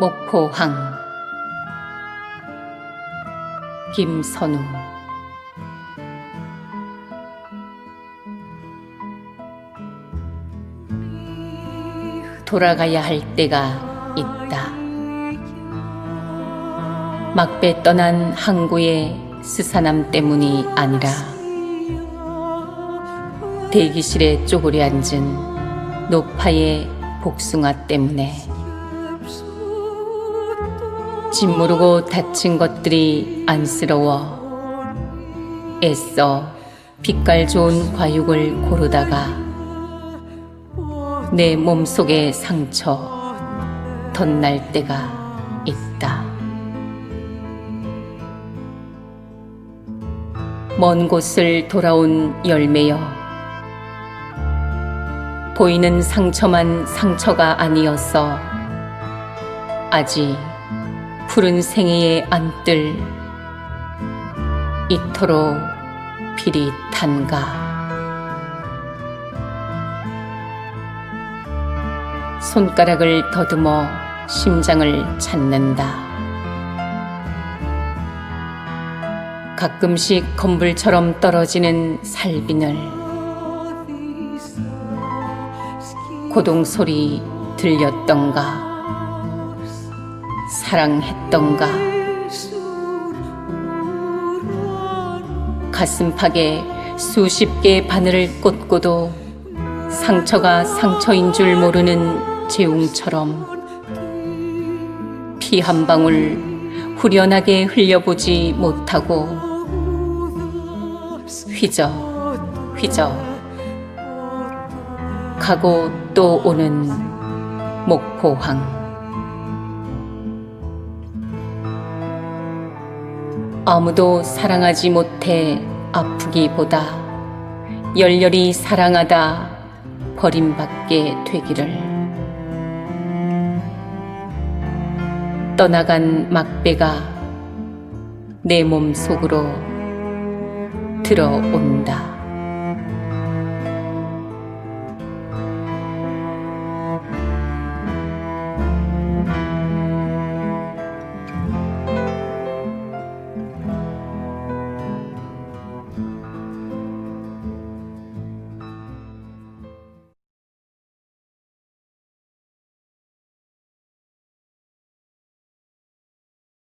목포항 김선우 돌아가야 할 때가 있다. 막배 떠난 항구의 스사남 때문이 아니라 대기실에 쪼그려 앉은 노파의 복숭아 때문에 짓무르고 다친 것들이 안쓰러워 애써 빛깔 좋은 과육을 고르다가 내 몸속의 상처 덧날 때가 있다. 먼 곳을 돌아온 열매여 보이는 상처만 상처가 아니었어 아직 푸른 생애에 안뜰 이토록 비릿한가? 손가락을 더듬어 심장을 찾는다. 가끔씩 건불처럼 떨어지는 살빈을 고동 소리 들렸던가 사랑했던가? 가슴팍에 수십 개의 바늘을 꽂고도 상처가 상처인 줄 모르는 재웅처럼 피 한 방울 후련하게 흘려보지 못하고 휘저 휘저 가고 또 오는 목포항 아무도 사랑하지 못해 아프기보다 열렬히 사랑하다 버림받게 되기를 떠나간 막배가 내 몸 속으로 들어온다.